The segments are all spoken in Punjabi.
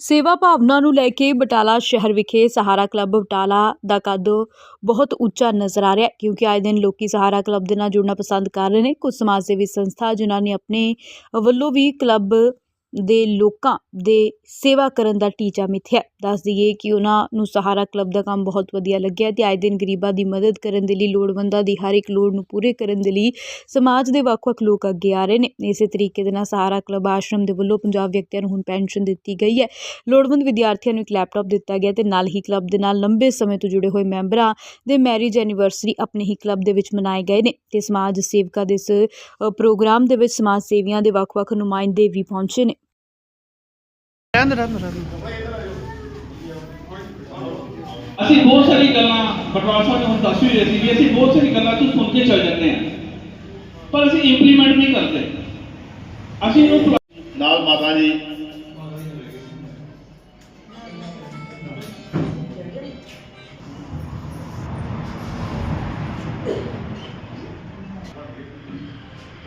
ਸੇਵਾ ਭਾਵਨਾ ਨੂੰ ਲੈ ਕੇ ਬਟਾਲਾ ਸ਼ਹਿਰ ਵਿਖੇ ਸਹਾਰਾ ਕਲੱਬ ਬਟਾਲਾ ਦਾ ਕੱਦ ਬਹੁਤ ਉੱਚਾ ਨਜ਼ਰ ਆ ਰਿਹਾ ਹੈ, ਕਿਉਂਕਿ ਆਏ ਦਿਨ ਲੋਕੀ ਸਹਾਰਾ ਕਲੱਬ ਦੇ ਨਾਲ ਜੁੜਨਾ ਪਸੰਦ ਕਰ ਰਹੇ ਨੇ। ਕੁਝ ਸਮਾਜ ਸੇਵੀ ਸੰਸਥਾ ਜਿਨ੍ਹਾਂ ਨੇ ਆਪਣੇ ਵੱਲੋਂ ਵੀ ਕਲੱਬ ਦੇ ਲੋਕਾਂ ਦੇ ਸੇਵਾ ਕਰਨ ਦਾ ਟੀਚਾ ਮਿੱਥਿਆ ਦੱਸ ਦਈਏ ਕਿ ਉਹਨਾਂ ਨੂੰ ਸਹਾਰਾ ਕਲੱਬ ਦਾ ਕੰਮ ਬਹੁਤ ਵਧੀਆ ਲੱਗਿਆ ਅਤੇ ਆਏ ਦਿਨ ਗਰੀਬਾਂ ਦੀ ਮਦਦ ਕਰਨ ਦੇ ਲਈ ਲੋੜਵੰਦਾਂ ਦੀ ਹਰ ਇੱਕ ਲੋੜ ਨੂੰ ਪੂਰੇ ਕਰਨ ਦੇ ਲਈ ਸਮਾਜ ਦੇ ਵੱਖ-ਵੱਖ ਲੋਕ ਅੱਗੇ ਆ ਰਹੇ ਨੇ। ਇਸੇ ਤਰੀਕੇ ਦੇ ਨਾਲ ਸਹਾਰਾ ਕਲੱਬ ਆਸ਼ਰਮ ਦੇ ਵੱਲੋਂ ਪੰਜਾਬ ਵਿਅਕਤੀਆਂ ਨੂੰ ਹੁਣ ਪੈਨਸ਼ਨ ਦਿੱਤੀ ਗਈ ਹੈ। ਲੋੜਵੰਦ ਵਿਦਿਆਰਥੀਆਂ ਨੂੰ ਇੱਕ ਲੈਪਟਾਪ ਦਿੱਤਾ ਗਿਆ ਤੇ ਨਾਲ ਹੀ ਕਲੱਬ ਦੇ ਨਾਲ ਲੰਬੇ ਸਮੇਂ ਤੋਂ ਜੁੜੇ ਹੋਏ ਮੈਂਬਰਾਂ ਦੇ ਮੈਰਿਜ ਐਨੀਵਰਸਰੀ ਆਪਣੇ ਹੀ ਕਲੱਬ ਦੇ ਵਿੱਚ ਮਨਾਏ ਗਏ ਨੇ ਤੇ ਸਮਾਜ ਸੇਵਕਾਂ ਦੇ ਇਸ ਪ੍ਰੋਗਰਾਮ ਦੇ ਵਿੱਚ ਸਮਾਜ ਸੇਵੀਆਂ ਦੇ ਵੱਖ-ਵੱਖ ਨੁਮਾਇੰਦੇ ਵੀ ਪਹੁੰਚੇ ਨੇ। ਰਹਿਣ ਦੇ, ਰਹਿਣ ਦੇ, ਰਹਿਣ ਦੇ। ਅਸੀਂ ਬਹੁਤ ਸਾਰੀ ਗੱਲਾਂ ਬਟਵਾਰ ਸਾਹਿਬ ਨੇ ਹੁਣ ਦੱਸ ਵੀ ਰਹੇ ਸੀ ਕਿ ਅਸੀਂ ਬਹੁਤ ਸਾਰੀ ਗੱਲਾਂ ਤੋਂ ਸੁਣ ਕੇ ਚੱਲ ਜਾਂਦੇ ਹਾਂ। ਪਰ ਅਸੀਂ ਇੰਪਲੀਮੈਂਟ ਨਹੀਂ ਕਰਦੇ। ਅਸੀਂ ਇਹਨੂੰ ਭੁਲਾ- ਨਾਲ ਮਾਤਾ ਜੀ।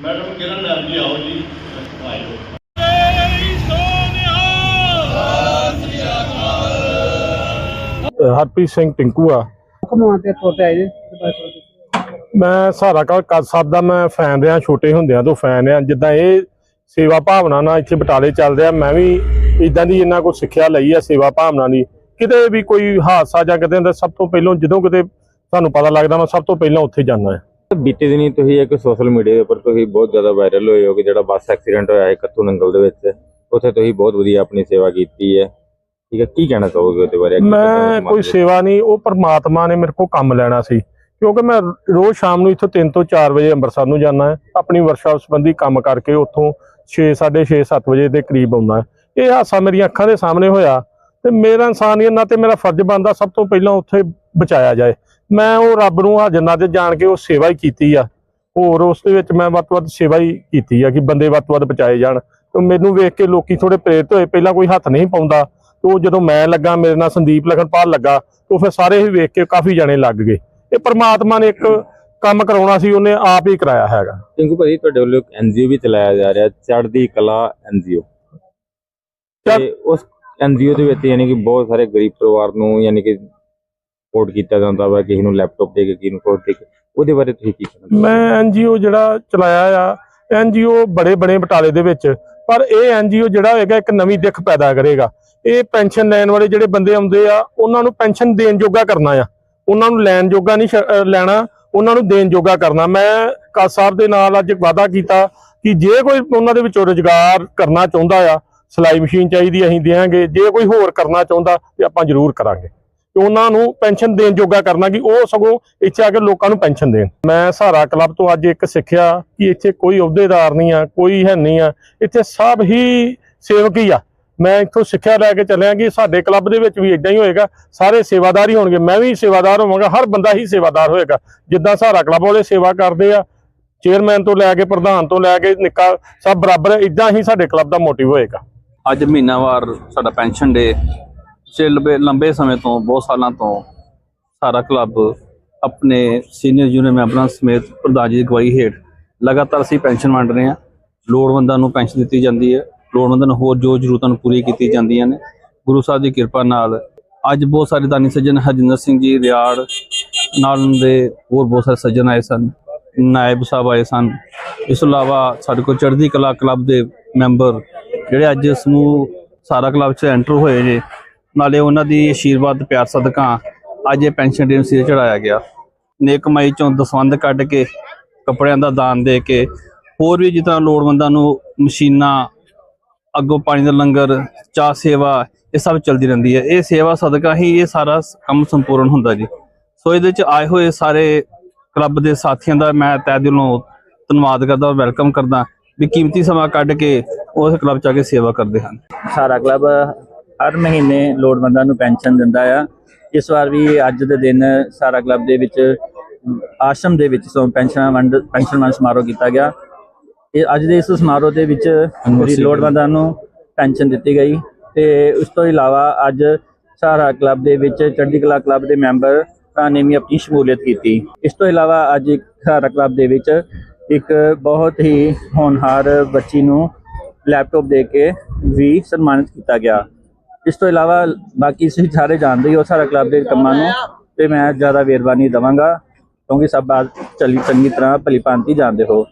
ਮੈਡਮ ਕਿਰਨ ਮੈਮ ਜੀ ਆਓ ਜੀ? ਆਇਓ। ਹਰਪ੍ਰੀਤ ਸਿੰਘ ਟਿੰਕੂ ਆ ਘੁੰਮਾਉਣ ਤੇ ਛੋਟੇ ਆਏ ਜੀ। ਮੈਂ ਸਹਾਰਾ ਕਾ ਕੱਦ ਸਾਹਿਬ ਦਾ ਮੈਂ ਫੈਨ ਰਿਹਾ ਛੋਟੇ ਹੁੰਦਿਆਂ ਤੋਂ ਫੈਨ ਆ ਜਿੱਦਾਂ ਇਹ ਸੇਵਾ ਭਾਵਨਾ ਨਾਲ ਇੱਥੇ ਬਟਾਲੇ ਚੱਲਦੇ ਆ ਮੈਂ ਵੀ ਇਦਾਂ ਦੀ ਇਹਨਾਂ ਕੋਲ ਸਿੱਖਿਆ ਲਈ ਆ ਸੇਵਾ ਭਾਵਨਾ ਦੀ। ਕਿਤੇ ਵੀ ਕੋਈ ਹਾਦਸਾ ਜਾਂ ਕਿਤੇ ਹੁੰਦਾ ਸਭ ਤੋਂ ਪਹਿਲਾਂ ਜਦੋਂ ਕਿਤੇ ਸਾਨੂੰ ਪਤਾ ਲੱਗਦਾ ਮੈਂ ਸਭ ਤੋਂ ਪਹਿਲਾਂ ਉੱਥੇ ਜਾਂਦਾ ਹੈ। ਬੀਤੇ ਦਿਨੀ ਤੁਸੀਂ ਇੱਕ ਸੋਸ਼ਲ ਮੀਡੀਆ ਦੇ ਉੱਪਰ ਤੁਸੀਂ ਬਹੁਤ ਜ਼ਿਆਦਾ ਵਾਇਰਲ ਹੋਏ ਹੋ ਕਿ ਜਿਹੜਾ ਬੱਸ ਐਕਸੀਡੈਂਟ ਹੋਇਆ ਹੈ ਕੱਤੂ ਨੰਗਲ ਦੇ ਵਿੱਚ ਉੱਥੇ ਤੁਸੀਂ ਬਹੁਤ ਵਧੀਆ ਆਪਣੀ ਸੇਵਾ ਕੀਤੀ ਹੈ। ਠੀਕ ਹੈ ਕੀ ਕਹਿਣਾ ਚਾਹੋਗੇ ਉਹਦੇ ਬਾਰੇ? ਮੈਂ ਕੋਈ ਸੇਵਾ ਨਹੀਂ ਉਹ ਪਰਮਾਤਮਾ ਨੇ ਮੇਰੇ ਕੋਲ ਕੰਮ ਲੈਣਾ ਸੀ। ਕਿਉਂਕਿ ਮੈਂ ਰੋਜ਼ ਸ਼ਾਮ ਨੂੰ ਇੱਥੋਂ 3 ਤੋਂ 4 ਵਜੇ ਅੰਮ੍ਰਿਤਸਰ ਨੂੰ ਹੈ। ਆਪਣੀ ਵਰਕਸ਼ਾਪ ਸੰਬੰਧੀ ਕੰਮ ਕਰਕੇ ਉੱਥੋਂ 6 6:30 7 ਵਜੇ ਦੇ ਕਰੀਬ ਆਉਂਦਾ ਹੈ। ਇਹ ਹਾਦਸਾ ਮੇਰੀਆਂ ਅੱਖਾਂ ਦੇ ਸਾਹਮਣੇ ਹੋਇਆ ਤੇ ਮੇਰਾ ਇਨਸਾਨੀਅਤ ਨਾਲ ਤੇ ਮੇਰਾ ਫਰਜ਼ ਬਣਦਾ ਸਭ ਤੋਂ ਪਹਿਲਾਂ ਉੱਥੇ ਬਚਾਇਆ ਜਾਏ। ਮੈਂ ਉਹ ਰੱਬ ਨੂੰ ਹਾਜ਼ਰ ਨਾਜ਼ਰ ਜਾਣ ਕੇ ਉਹ ਸੇਵਾ ਹੀ ਕੀਤੀ ਆ। ਹੋਰ ਉਸ ਦੇ ਵਿੱਚ ਮੈਂ ਵੱਧ ਵੱਧ ਸੇਵਾ ਹੀ ਕੀਤੀ ਆ ਕਿ ਬੰਦੇ ਵੱਧ ਵੱਧ ਬਚਾਏ ਜਾਣ। ਤੇ ਮੈਨੂੰ ਵੇਖ ਕੇ ਲੋਕੀ ਥੋੜੇ ਪ੍ਰੇਰਿਤ ਹੋਏ ਪਹਿਲਾਂ ਕੋਈ ਹੱਥ ਨਹੀਂ ਪਾਉਂਦਾ। ਤੇ ਜਦੋਂ ਮੈਂ ਲੱਗਾ ਮੇਰੇ ਨਾਲ ਸੰਦੀਪ ਲਖਨਪਾਲ ਲੱਗਾ ਤੇ ਫਿਰ ਸਾਰੇ ਹੀ ਵੇਖ ਕੇ ਕਾਫੀ ਜਣੇ ਲੱਗ ਗਏ। ਇਹ ਪ੍ਰਮਾਤਮਾ ਨੇ ਇੱਕ ਕੰਮ ਕਰਾਉਣਾ ਸੀ ਉਹਨੇ ਆਪ ਹੀ ਕਰਾਇਆ ਹੈਗਾ। ਟਿੰਕੂ ਭਾਜੀ ਤੁਹਾਡੇ ਵੱਲੋਂ ਇੱਕ ਐਨਜੀਓ ਵੀ ਚਲਾਇਆ ਜਾ ਰਿਹਾ ਚੜ੍ਹਦੀ ਕਲਾ ਐਨਜੀਓ ਤੇ ਉਸ ਐਨਜੀਓ ਦੇ ਵਿੱਚ ਯਾਨੀ ਕਿ ਬਹੁਤ ਸਾਰੇ ਗਰੀਬ ਪਰਿਵਾਰ ਨੂੰ ਯਾਨੀ ਕਿ ਸਪੋਰਟ ਕੀਤਾ ਜਾਂਦਾ ਵਾ ਕਿਸੇ ਨੂੰ ਲੈਪਟਾਪ ਦੇ ਕੇ ਕਿਸੇ ਨੂੰ ਕੋਟ ਦੇ ਕੇ। ਉਹਦੇ ਬਾਰੇ ਤੁਸੀਂ ਕੀ ਕਹਿਣਾ? ਮੈਂ ਐਨਜੀਓ ਜਿਹੜਾ ਚਲਾਇਆ ਆ ਐਨਜੀਓ ਬੜੇ ਬੜੇ ਬਟਾਲੇ ਦੇ ਵਿੱਚ ਪਰ ਇਹ ਐਨਜੀਓ ਜਿਹੜਾ ਹੋਏਗਾ ਇੱਕ ਨਵੀਂ ਦਿੱਖ ਪੈਦਾ ਕਰੇਗਾ। ਇਹ ਪੈਨਸ਼ਨ ਲੈਣ ਵਾਲੇ ਜਿਹੜੇ ਬੰਦੇ ਆਉਂਦੇ ਆ, ਉਹਨਾਂ ਨੂੰ ਪੈਨਸ਼ਨ ਦੇਣ ਜੋਗਾ ਕਰਨਾ ਆ। ਉਹਨਾਂ ਨੂੰ ਲੈਣ ਜੋਗਾ ਨਹੀਂ ਸ਼- ਲੈਣਾ, ਉਹਨਾਂ ਨੂੰ ਦੇਣ ਜੋਗਾ ਕਰਨਾ। ਮੈਂ ਕਾਸ ਸਾਹਿਬ ਦੇ ਨਾਲ ਅੱਜ ਵਾਅਦਾ ਕੀਤਾ ਕਿ ਜੇ ਕੋਈ ਉਹਨਾਂ ਦੇ ਵਿੱਚੋਂ ਰੁਜ਼ਗਾਰ ਕਰਨਾ ਚਾਹੁੰਦਾ ਆ, ਸਿਲਾਈ ਮਸ਼ੀਨ ਚਾਹੀਦੀ ਅਸੀਂ ਦੇਵਾਂਗੇ ਜੇ ਕੋਈ ਹੋਰ ਕਰਨਾ ਚਾਹੁੰਦਾ ਤੇ ਆਪਾਂ ਜ਼ਰੂਰ ਕਰਾਂਗੇ। ਤੇ ਉਹਨਾਂ ਨੂੰ ਪੈਨਸ਼ਨ ਦੇਣ ਜੋਗਾ ਕਰਨਾ ਕਿ ਉਹ ਸਗੋਂ ਇੱਥੇ ਆ ਕੇ ਲੋਕਾਂ ਨੂੰ ਪੈਨਸ਼ਨ ਦੇਣ। ਮੈਂ ਸਹਾਰਾ ਕਲੱਬ ਤੋਂ ਅੱਜ ਇੱਕ ਸਿੱਖਿਆ ਕਿ ਇੱਥੇ ਕੋਈ ਅਹੁਦੇਦਾਰ ਨਹੀਂ ਆ, ਕੋਈ ਹੈ ਨਹੀਂ ਆ। ਇੱਥੇ ਸਭ ਹੀ ਸੇਵਕ ਹੀ ਆ। ਮੈਂ ਇੱਥੋਂ ਸਿੱਖਿਆ ਲੈ ਕੇ ਚੱਲਿਆ ਕਿ ਸਾਡੇ ਕਲੱਬ ਦੇ ਵਿੱਚ ਵੀ ਇਦਾਂ ਹੀ ਹੋਏਗਾ, ਸਾਰੇ ਸੇਵਾਦਾਰ ਹੀ ਹੋਣਗੇ। ਮੈਂ ਵੀ ਸੇਵਾਦਾਰ ਹੋਵਾਂਗਾ, ਹਰ ਬੰਦਾ ਹੀ ਸੇਵਾਦਾਰ ਹੋਏਗਾ। ਜਿੱਦਾਂ ਸਹਾਰਾ ਕਲੱਬ ਵਾਲੇ ਸੇਵਾ ਕਰਦੇ ਆ, ਚੇਅਰਮੈਨ ਤੋਂ ਲੈ ਕੇ, ਪ੍ਰਧਾਨ ਤੋਂ ਲੈ ਕੇ, ਨਿੱਕਾ ਸਭ ਬਰਾਬਰ, ਇਦਾਂ ਹੀ ਸਾਡੇ ਕਲੱਬ ਦਾ ਮੋਟਿਵ ਹੋਏਗਾ। ਅੱਜ ਮਹੀਨਾਵਾਰ ਸਾਡਾ ਪੈਨਸ਼ਨ ਡੇ ਪਿਛਲੇ ਲੰਬੇ ਲੰਬੇ ਸਮੇਂ ਤੋਂ, ਬਹੁਤ ਸਾਲਾਂ ਤੋਂ ਸਾਰਾ ਕਲੱਬ ਆਪਣੇ ਸੀਨੀਅਰ ਜੂਨੀਅਰ ਮੈਂਬਰਾਂ ਸਮੇਤ ਪ੍ਰਧਾਨ ਜੀ ਦੀ ਅਗਵਾਈ ਹੇਠ ਲਗਾਤਾਰ ਅਸੀਂ ਪੈਨਸ਼ਨ ਵੰਡ ਰਹੇ ਹਾਂ। ਲੋੜਵੰਦਾਂ ਨੂੰ ਪੈਨਸ਼ਨ ਦਿੱਤੀ ਜਾਂਦੀ ਹੈ। ਲੋੜਵੰਦਾਂ ਨੂੰ ਹੋਰ ਜੋ ਜ਼ਰੂਰਤਾਂ ਨੂੰ ਪੂਰੀ ਕੀਤੀ ਜਾਂਦੀਆਂ ਨੇ। ਗੁਰੂ ਸਾਹਿਬ ਦੀ ਕਿਰਪਾ ਨਾਲ ਅੱਜ ਬਹੁਤ ਸਾਰੇ ਦਾਨੀ ਸੱਜਣ ਹਰਜਿੰਦਰ ਸਿੰਘ ਜੀ, ਰਿਆੜ ਨਾਲ ਦੇ ਹੋਰ ਬਹੁਤ ਸਾਰੇ ਸੱਜਣ ਆਏ ਸਨ, ਨਾਇਬ ਸਾਹਿਬ ਆਏ ਸਨ। ਇਸ ਤੋਂ ਇਲਾਵਾ ਸਾਡੇ ਕੋਲ ਚੜ੍ਹਦੀ ਕਲਾ ਕਲੱਬ ਦੇ ਮੈਂਬਰ ਜਿਹੜੇ ਅੱਜ ਸਮੂਹ ਸਾਰਾ ਕਲੱਬ 'ਚ ਐਂਟਰ ਹੋਏ ਨੇ ਨਾਲੇ ਉਹਨਾਂ ਦੀ ਆਸ਼ੀਰਵਾਦ ਪਿਆਰ, ਸਦਕਾ ਅੱਜ ਇਹ ਪੈਨਸ਼ਨ ਡੇ ਨੂੰ ਸਿਰ ਚੜਾਇਆ ਗਿਆ। ਨੇਕ ਕਮਾਈ ਚੋਂ ਦਸਵੰਧ ਕੱਢ ਕੇ, ਕੱਪੜਿਆਂ ਦਾ ਦਾਨ ਦੇ ਕੇ, ਹੋਰ ਵੀ ਜਿੱਦਾਂ ਲੋੜਵੰਦਾਂ ਨੂੰ ਮਸ਼ੀਨਾਂ, ਅੱਗੋਂ ਪਾਣੀ ਦਾ ਲੰਗਰ, ਚਾਹ ਸੇਵਾ, ਇਹ ਸਭ ਚੱਲਦੀ ਰਹਿੰਦੀ ਹੈ। ਇਹ ਸੇਵਾ, ਸਦਕਾ ਹੀ ਇਹ ਸਾਰਾ ਕੰਮ ਸੰਪੂਰਨ ਹੁੰਦਾ ਜੀ। ਸੋ ਇਹਦੇ ਚ ਆਏ ਹੋਏ ਸਾਰੇ ਕਲੱਬ ਦੇ ਸਾਥੀਆਂ ਦਾ ਮੈਂ ਤਹਿ ਦਿਲੋਂ ਧੰਨਵਾਦ ਕਰਦਾ ਵੈਲਕਮ ਕਰਦਾ ਵੀ ਕੀਮਤੀ ਸਮਾਂ ਕੱਢ ਕੇ ਉਸ ਕਲੱਬ ਚ ਆ ਕੇ ਸੇਵਾ ਕਰਦੇ ਹਨ। ਸਾਰਾ ਕਲੱਬ ਹਰ ਮਹੀਨੇ ਲੋੜਵੰਦਾਂ ਨੂੰ ਪੈਨਸ਼ਨ ਦਿੰਦਾ ਆ। ਇਸ ਵਾਰ ਵੀ ਅੱਜ ਦੇ ਦਿਨ ਸਾਰਾ ਕਲੱਬ ਦੇ ਵਿੱਚ ਆਸ਼ਰਮ ਦੇ ਵਿੱਚ ਸੋ ਪੈਨਸ਼ਨ ਵੰਡ ਪੈਨਸ਼ਨ ਵੰਡ ਸਮਾਰੋਹ ਕੀਤਾ ਗਿਆ। ਇਹ ਅੱਜ ਦੇ ਇਸ ਸਮਾਰੋਹ ਦੇ ਵਿੱਚ ਲੋੜਵੰਦਾਂ ਨੂੰ ਪੈਨਸ਼ਨ ਦਿੱਤੀ ਗਈ ਤੇ ਉਸ ਤੋਂ ਇਲਾਵਾ ਅੱਜ ਸਾਰਾ ਕਲੱਬ ਦੇ ਵਿੱਚ ਚੜ੍ਹਦੀ ਕਲਾ ਕਲੱਬ ਦੇ ਮੈਂਬਰ ਨੇ ਵੀ ਆਪਣੀ ਸ਼ਮੂਲੀਅਤ ਕੀਤੀ। ਇਸ ਤੋਂ ਇਲਾਵਾ ਅੱਜ ਸਾਰਾ ਕਲੱਬ ਦੇ ਵਿੱਚ ਇੱਕ ਬਹੁਤ ਹੀ ਹੋਣਹਾਰ ਬੱਚੀ ਨੂੰ ਲੈਪਟਾਪ ਦੇ ਕੇ ਵੀ ਸਨਮਾਨਿਤ ਕੀਤਾ ਗਿਆ। ਇਸ ਤੋਂ ਇਲਾਵਾ ਬਾਕੀ ਤੁਸੀਂ ਸਾਰੇ ਜਾਣਦੇ ਹੋ ਸਾਰਾ ਕਲੱਬ ਦੇ ਕੰਮਾਂ ਨੂੰ, ਤੇ ਮੈਂ ਜ਼ਿਆਦਾ ਵੇਰਵਾ ਨਹੀਂ ਦਵਾਂਗਾ, ਕਿਉਂਕਿ ਸਭ ਬਾਤ ਚਲੀ ਚੰਗੀ ਤਰ੍ਹਾਂ ਭਲੀ ਭਾਂਤੀ ਜਾਣਦੇ ਹੋ।